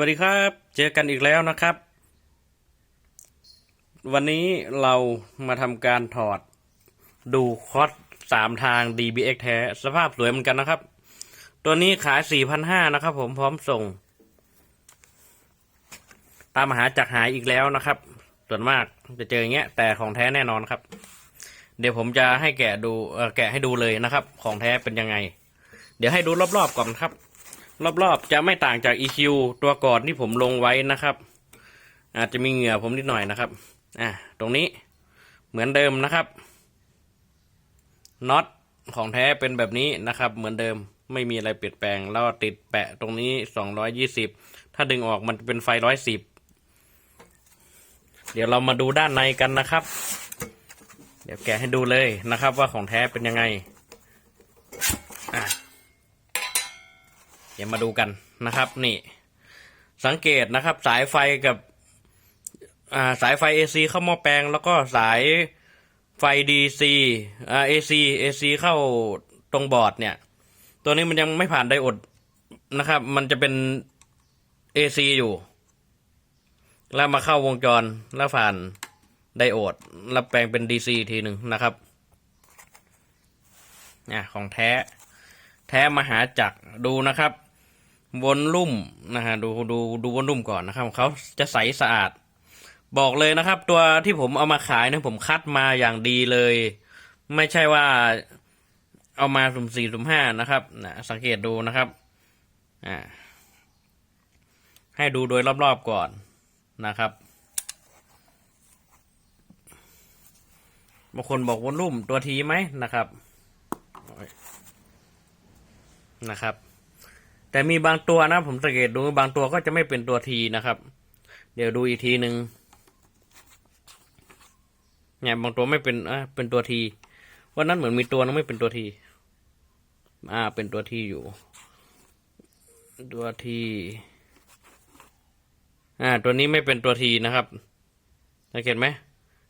วัสดีครับ เจอกันอีกแล้วนะครับ วันนี้เรามาทำการถอดดูคอสสามทาง DBX แท้ สภาพสวยเหมือนกันนะครับ ตัวนี้ขาย 4,500 นะครับผมพร้อมส่ง ตามหาจากหายอีกแล้วนะครับ ส่วนมากจะเจออย่างเงี้ย แต่ของแท้แน่นอนครับ เดี๋ยวผมจะให้แกะดูแกะให้ดูเลยนะครับ ของแท้เป็นยังไง เดี๋ยวให้ดูรอบๆก่อนครับ รอบๆ จะไม่ต่างจาก EQ ตัวก่อนที่ผมลงไว้นะครับ อาจจะมีเหงื่อผมนิดหน่อยนะครับ อะตรงนี้เหมือนเดิมนะครับน็อตของแท้เป็นแบบนี้นะครับ เหมือนเดิมไม่มีอะไรเปลี่ยนแปลงแล้วติดแปะตรงนี้สองร้อยี่สิบถ้าดึงออกมันจะเป็นไฟร้อยสิบเดี๋ยวเรามาดูด้านในกันนะครับ เดี๋ยวแกะให้ดูเลยนะครับว่าของแท้เป็นยังไงอะ เดี๋ยวมาดูกันนะครับนี่สังเกตนะครับสายไฟกับาสายไฟ AC เข้าหม้อแปลง แล้วก็สายไฟ DC อ่า AC AC เข้าตรงบอร์ดเนี่ย ตัวนี้มันยังไม่ผ่านไดโอดนะครับ มันจะเป็น AC อยู่ แล้วมาเข้าวงจรแล้วผ่านไดโอดแล้วแปลงเป็น DC ทีหนึ่งนะครับอะของแท้ แท้มหาจักรดูนะครับ วนลุ่มนะฮะดูดูดูวนลุ่มก่อนนะครับเขาจะใสสะอาด บอกเลยนะครับ ตัวที่ผมเอามาขายเนี่ยผมคัดมาอย่างดีเลย ไม่ใช่ว่าเอามาสุ่มสี่สุ่มห้านะครับนะสังเกตดูนะครับอ่าให้ดูโดยรอบๆก่อนนะครับบางคนบอกวนลุ่มตัวทีไหมนะครับนะครับ แต่มีบางตัวนะ ผมสังเกตดูบางตัวก็จะไม่เป็นตัวทีนะครับ เดี๋ยวดูอีกทีหนึ่งเนี่ยบางตัวไม่เป็นอะเป็นตัวทีวันนั้นเหมือนมีตัวนึงไม่เป็นตัวที อ่า เป็นตัวทีอยู่ ตัวทีอ่า ตัวนี้ไม่เป็นตัวทีนะครับสังเกตไหม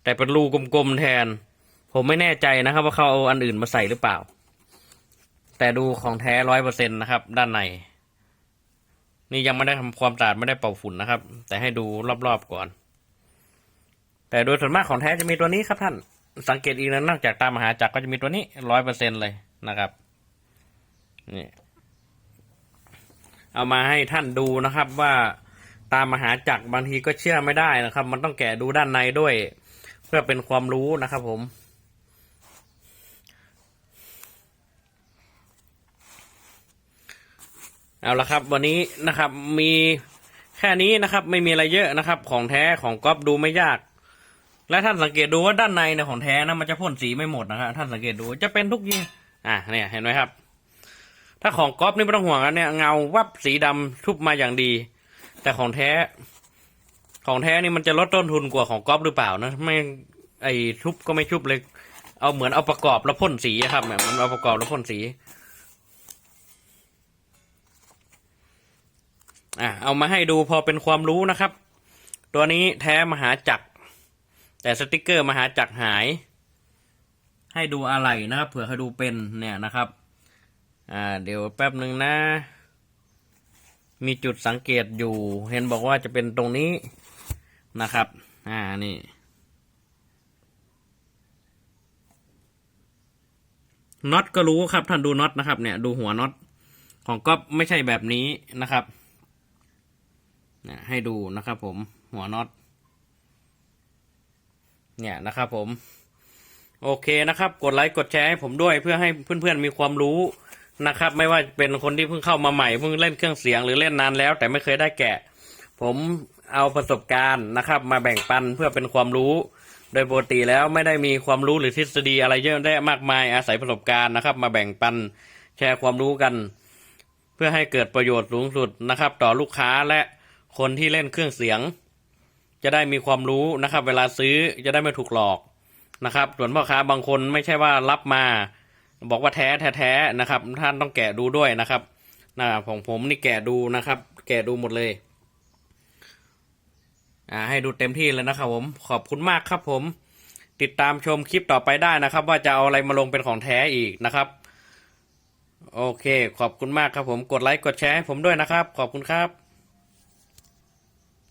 แต่เป็นรูกลมๆแทน ผมไม่แน่ใจนะครับ ว่าเขาเอาอันอื่นมาใส่หรือเปล่า แต่ดูของแท้ร้อยเปอร์เซ็นต์นะครับ ด้านใน นี่ยังไม่ได้ทำความสะอาดไม่ได้เป่าฝุ่นนะครับ แต่ให้ดูรอบๆก่อน แต่โดยส่วนมากของแท้จะมีตัวนี้ครับท่าน สังเกตอีกนะนอกจากตามมหาจักรก็จะมีตัวนี้ร้อยเปอร์เซ็นเลยนะครับนี่เอามาให้ท่านดูนะครับว่าตามมหาจักรบางทีก็เชื่อไม่ได้นะครับ มันต้องแกะดูด้านในด้วย เพื่อเป็นความรู้นะครับผม เอาละครับ วันนี้นะครับมีแค่นี้นะครับ ไม่มีอะไรเยอะนะครับ ของแท้ของก๊อฟดูไม่ยาก และท่านสังเกตดูว่าด้านในเนี่ยของแท้นะมันจะพ่นสีไม่หมดนะครับท่านสังเกตดูจะเป็นทุกยีอะเนี่ยเห็นไหมครับ ถ้าของก๊อฟนี่ไม่ต้องห่วงนะเนี่ยเงาวับสีดำทุบมาอย่างดี แต่ของแท้ ของแท้นี่มันจะลดต้นทุนกว่าของก๊อฟหรือเปล่านะไม่ไอทุบก็ไม่ทุบเลย เอาเหมือนเอาประกอบแล้วพ่นสีครับเนี่ยมันเอาประกอบแล้วพ่นสี อะเอามาให้ดูพอเป็นความรู้นะครับ ตัวนี้แท้มหาจักร แต่สติกเกอร์มหาจักรหาย ให้ดูอะไรนะครับ เผื่อให้ดูเป็นเนี่ยนะครับ อ่าเดี๋ยวแป๊บหนึ่งนะ มีจุดสังเกตอยู่ เห็นบอกว่าจะเป็นตรงนี้นะครับ อ่านี่น็อตก็รู้ครับท่านดูน็อตนะครับเนี่ยดูหัวน็อตของก๊อฟไม่ใช่แบบนี้นะครับ นะให้ดูนะครับผมหัวน็อตเนี่ยนะครับผม โอเคนะครับ กดไลค์กดแชร์ให้ผมด้วยเพื่อให้เพื่อนๆมีความรู้นะครับ ไม่ว่าเป็นคนที่เพิ่งเข้ามาใหม่เพิ่งเล่นเครื่องเสียงหรือเล่นนานแล้ว แต่ไม่เคยได้แกะ ผมเอาประสบการณ์นะครับ มาแบ่งปันเพื่อเป็นความรู้ โดยปกติแล้วไม่ได้มีความรู้หรือทฤษฎีอะไรเยอะได้มากมายอาศัยประสบการณ์นะครับ มาแบ่งปันแชร์ความรู้กัน เพื่อให้เกิดประโยชน์สูงสุดนะครับ ต่อลูกค้าและ คนที่เล่นเครื่องเสียง จะได้มีความรู้นะครับ เวลาซื้อจะได้ไม่ถูกหลอกนะครับ ส่วนพ่อค้าบางคนไม่ใช่ว่ารับมา บอกว่าแท้แท้ๆนะครับ ท่านต้องแกะดูด้วยนะครับนะของผมนี่แกะดูนะครับ แกะดูหมดเลย อ่า ให้ดูเต็มที่เลยนะครับ ผมขอบคุณมากครับ ผม ติดตามชมคลิปต่อไปได้นะครับ ว่าจะเอาอะไรมาลงเป็นของแท้อีกนะครับ โอเค ขอบคุณมากครับผมกดไลค์กดแชร์ให้ผมด้วยนะครับ ขอบคุณครับ